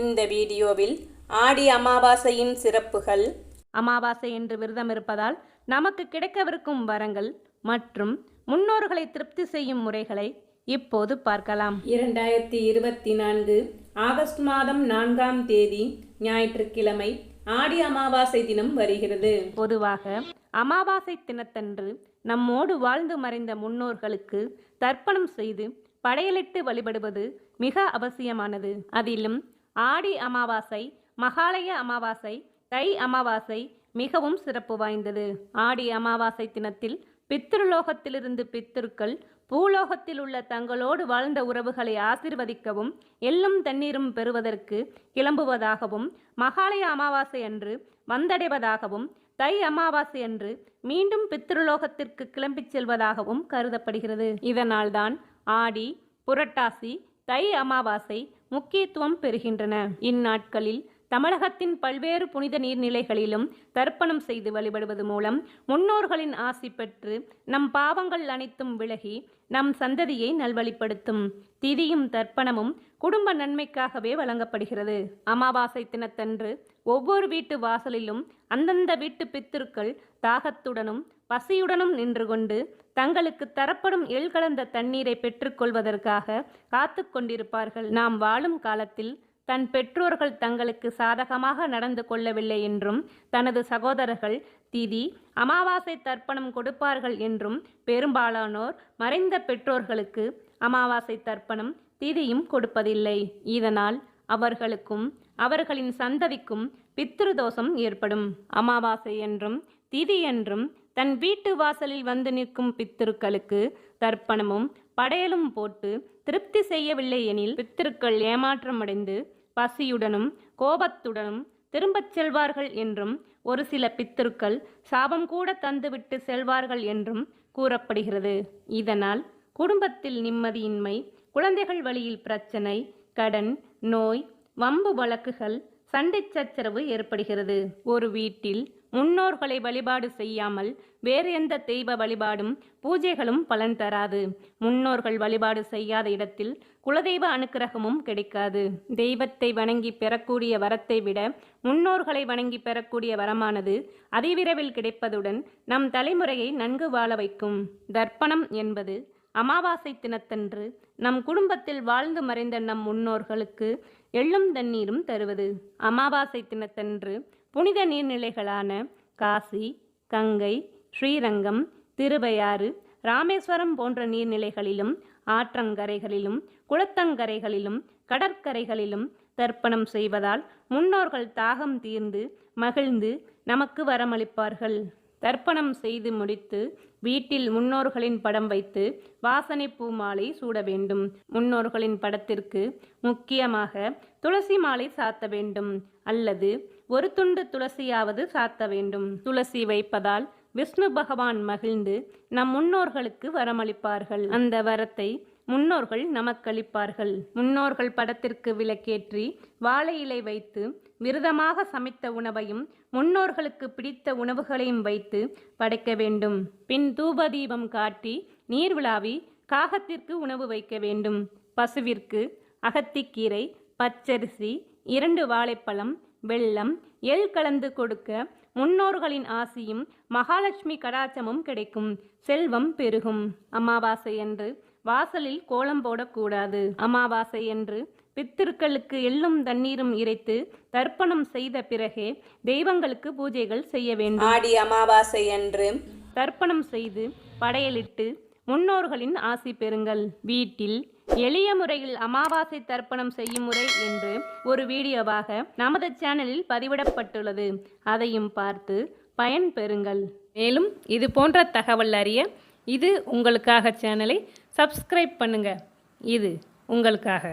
இந்த வீடியோவில் ஆடி அமாவாசையின் சிறப்புகள். அமாவாசை என்று விரதம் இருப்பதால் நமக்கு கிடைக்கவிருக்கும் வரங்கள் மற்றும் முன்னோர்களை திருப்தி செய்யும் முறைகளை இப்போது பார்க்கலாம். இரண்டாயிரத்தி இருபத்தி நான்கு ஆகஸ்ட் மாதம் நான்காம் தேதி ஞாயிற்றுக்கிழமை ஆடி அமாவாசை தினம் வருகிறது. பொதுவாக அமாவாசை தினத்தன்று நம்மோடு வாழ்ந்து மறைந்த முன்னோர்களுக்கு தர்ப்பணம் செய்து படையலிட்டு வழிபடுவது மிக அவசியமானது. அதிலும் ஆடி அமாவாசை மகாலய அமாவாசை தை அமாவாசை மிகவும் சிறப்பு வாய்ந்தது. ஆடி அமாவாசை தினத்தில் பித்ருலோகத்திலிருந்து பித்திருக்கள் பூலோகத்தில் உள்ள தங்களோடு வாழ்ந்த உறவுகளை ஆசிர்வதிக்கவும் எள்ளும் தண்ணீரும் பெறுவதற்கு கிளம்புவதாகவும் மகாலய அமாவாசை அன்று வந்தடைவதாகவும் தை அமாவாசை அன்று மீண்டும் பித்ருலோகத்திற்கு கிளம்பிச் செல்வதாகவும் கருதப்படுகிறது. இதனால்தான் ஆடி புரட்டாசி தை அமாவாசை முக்கியத்துவம் பெறுகின்றன. இந்நாட்களில் தமிழகத்தின் பல்வேறு புனித நீர்நிலைகளிலும் தர்ப்பணம் செய்து வழிபடுவது மூலம் முன்னோர்களின் ஆசி பெற்று நம் பாவங்கள் அனைத்தும் விலகி நம் சந்ததியை நல்வழிப்படுத்தும். திதியும் தர்ப்பணமும் குடும்ப நன்மைக்காகவே வழங்கப்படுகிறது. அமாவாசை தினத்தன்று ஒவ்வொரு வீட்டு வாசலிலும் அந்தந்த வீட்டு பித்திருக்கள் தாகத்துடனும் பசியுடனும் நின்று கொண்டு தங்களுக்கு தரப்படும் எள் கலந்த தண்ணீரை பெற்றுக்கொள்வதற்காக காத்து கொண்டிருப்பார்கள். நாம் வாழும் காலத்தில் தன் பெற்றோர்கள் தங்களுக்கு சாதகமாக நடந்து கொள்ளவில்லை என்றும் தனது சகோதரர்கள் திதி அமாவாசை தர்ப்பணம் கொடுப்பார்கள் என்றும் பெரும்பாலானோர் மறைந்த பெற்றோர்களுக்கு அமாவாசை தர்ப்பணம் திதியும் கொடுப்பதில்லை. இதனால் அவர்களுக்கும் அவர்களின் சந்ததிக்கும் பித்ருதோஷம் ஏற்படும். அமாவாசை என்றும் திதி என்றும் தன் வீட்டு வாசலில் வந்து நிற்கும் பித்திருக்களுக்கு தர்ப்பணமும் படையலும் போட்டு திருப்தி செய்யவில்லை எனில் பித்திருக்கள் ஏமாற்றமடைந்து பசியுடனும் கோபத்துடனும் திரும்பச் செல்வார்கள் என்றும் ஒரு சில பித்திருக்கள் சாபம் கூட தந்துவிட்டு செல்வார்கள் என்றும் கூறப்படுகிறது. இதனால் குடும்பத்தில் நிம்மதியின்மை குழந்தைகள் வழியில் பிரச்சனை கடன் நோய் வம்பு வழக்குகள் சண்டை சச்சரவு ஏற்படுகிறது. ஒரு வீட்டில் முன்னோர்களை வழிபாடு செய்யாமல் வேறு எந்த தெய்வ வழிபாடும் பூஜைகளும் பலன் தராது. முன்னோர்கள் வழிபாடு செய்யாத இடத்தில் குலதெய்வ அனுக்கிரகமும் கிடைக்காது. தெய்வத்தை வணங்கி பெறக்கூடிய வரத்தை விட முன்னோர்களை வணங்கி பெறக்கூடிய வரமானது அதிவிரைவில் கிடைப்பதுடன் நம் தலைமுறையை நன்கு வாழ வைக்கும். தர்ப்பணம் என்பது அமாவாசை தினத்தன்று நம் குடும்பத்தில் வாழ்ந்து மறைந்த நம் முன்னோர்களுக்கு எள்ளும் தண்ணீரும் தருவது. அமாவாசை தினத்தன்று புனித நீர்நிலைகளான காசி கங்கை ஸ்ரீரங்கம் திருவையாறு ராமேஸ்வரம் போன்ற நீர்நிலைகளிலும் ஆற்றங்கரைகளிலும் குளத்தங்கரைகளிலும் கடற்கரைகளிலும் தர்ப்பணம் செய்வதால் முன்னோர்கள் தாகம் தீர்ந்து மகிழ்ந்து நமக்கு வரமளிப்பார்கள். தர்ப்பணம் செய்து முடித்து வீட்டில் முன்னோர்களின் படம் வைத்து வாசனை பூ மாலை சூட வேண்டும். முன்னோர்களின் படத்திற்கு முக்கியமாக துளசி மாலை சாத்த வேண்டும். அல்லது ஒரு துண்டு துளசியாவது சாத்த வேண்டும். துளசி வைப்பதால் விஷ்ணு பகவான் மகிழ்ந்து நம் முன்னோர்களுக்கு வரமளிப்பார்கள். அந்த வரத்தை முன்னோர்கள் நமக்களிப்பார்கள். முன்னோர்கள் படத்திற்கு விளக்கேற்றி வாழை இலை வைத்து விரதமாக சமைத்த உணவையும் முன்னோர்களுக்கு பிடித்த உணவுகளையும் வைத்து படைக்க வேண்டும். பின் தூபதீபம் காட்டி நீர் விழாவி காகத்திற்கு உணவு வைக்க வேண்டும். பசுவிற்கு அகத்திக்கீரை பச்சரிசி இரண்டு வாழைப்பழம் வெல்லம் எள் கலந்து கொடுக்க முன்னோர்களின் ஆசியும் மகாலட்சுமி கடாச்சமும் கிடைக்கும். செல்வம் பெருகும். அமாவாசை என்று வாசலில் கோலம் போடக்கூடாது. அமாவாசை என்று பித்திருக்களுக்கு எள்ளும் தண்ணீரும் இறைத்து தர்ப்பணம் செய்த பிறகே தெய்வங்களுக்கு பூஜைகள் செய்ய வேண்டும். ஆடி அமாவாசை அன்று தர்ப்பணம் செய்து படையலிட்டு முன்னோர்களின் ஆசி பெறுங்கள். வீட்டில் எளிய முறையில் அமாவாசை தர்ப்பணம் செய்யும் முறை என்று ஒரு வீடியோவாக நமது சேனலில் பதிவிடப்பட்டுள்ளது. அதையும் பார்த்து பயன் பெறுங்கள். மேலும் இது போன்ற தகவல் அறிய இது உங்களுக்காக சேனலை சப்ஸ்கிரைப் பண்ணுங்க. இது உங்களுக்காக.